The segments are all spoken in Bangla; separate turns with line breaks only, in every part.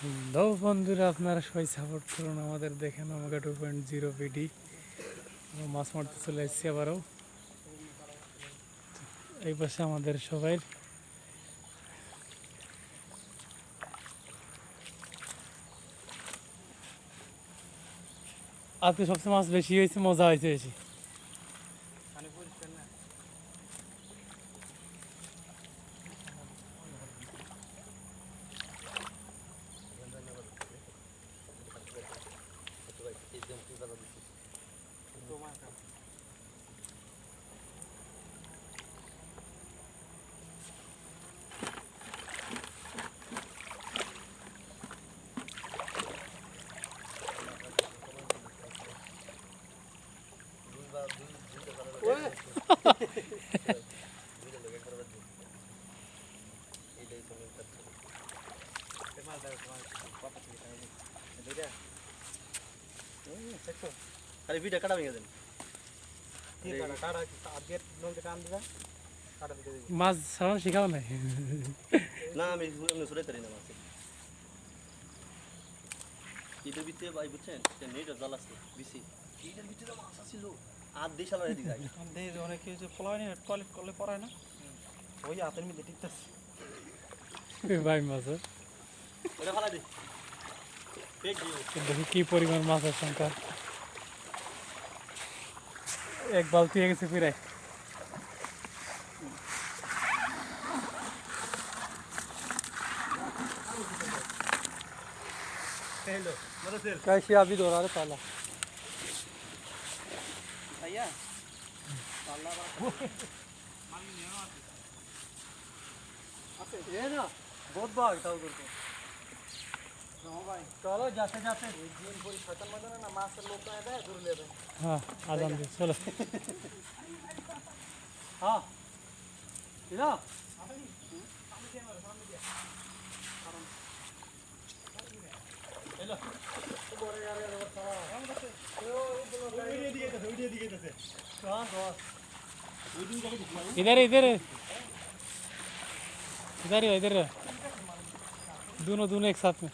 হ্যালো বন্ধুরা, আপনারা সবাই সাপোর্ট করুন আমাদের, দেখেন আমাকে টু পয়েন্ট জিরো বিডি মাছ মারতে চলে এসেছি আবারও। এই পাশে আমাদের সবাই। আজকে সবচেয়ে মাছ বেশি হয়েছে, মজা হয়েছে বেশি।
আরে ভিডিও কাটা ভেঙে দেন।
মাছ শেখাও নাই
না? আমি সরে তারি না মাছ ঈদের ভিতরে ভাই বুঝছেন? নেট জাল আছে বেশি ঈদের ভিতরে মাছ আছিল। আর দেশ আলাদা দিকে
অনেক কিছু না টয়লেট করলে পড়ায় না। ওই হাতের মধ্যে টিকতেছে
ভাই মাছের দেখি কি পরিমাণ মাছের সংখ্যা এক বালতি হয়ে গেছে ফিরে
হেলো মানে সেল
कैसे अभी दोहरा रहे पहला
ভাইয়া
ये ना बहुत भागता उधर को चलो जाते जाते
দিন পরি শয়তান মধ্যে না মাছের লোক তো দেয় ধরে নেবে
हाँ आजान दे चलो
हाँ इना
इधर इधर इधर ही इधर दोनों दोनों एक साथ में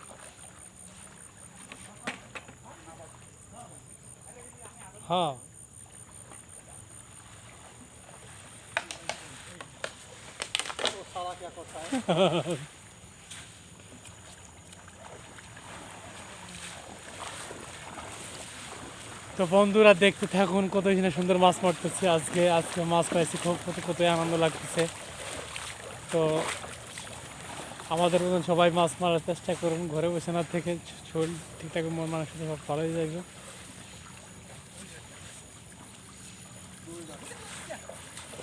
হ্যাঁ
তো বন্ধুরা, দেখতে থাকুন কত সুন্দর মাছ মারতেছে। আজকে আজকে মাছ পাইছি খুব কত কতই আনন্দ লাগতেছে। তো আমাদের মতন সবাই মাছ মারার চেষ্টা করুন। ঘরে বসে না থেকে শরীর ঠিকঠাক মন মানুষের সব ভালোই যাবে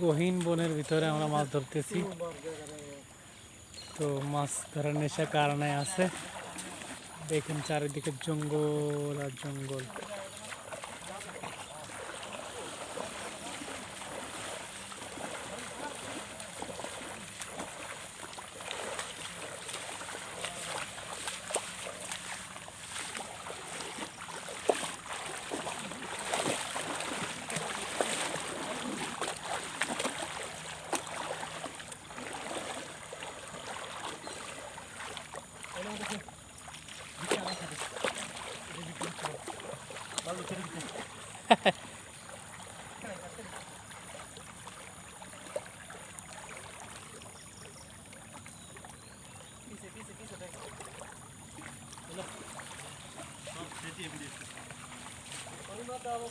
গহীন বনের ভিতরে আমরা মাছ ধরতেছি। তো মাছ ধরার নেশা কারণে আছে। দেখুন চারিদিকে জঙ্গল আর জঙ্গল।
Onu da alalım.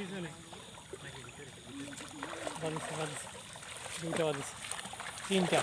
পিছনে বাজিছে বাজিছে। দুইটা তিনটা।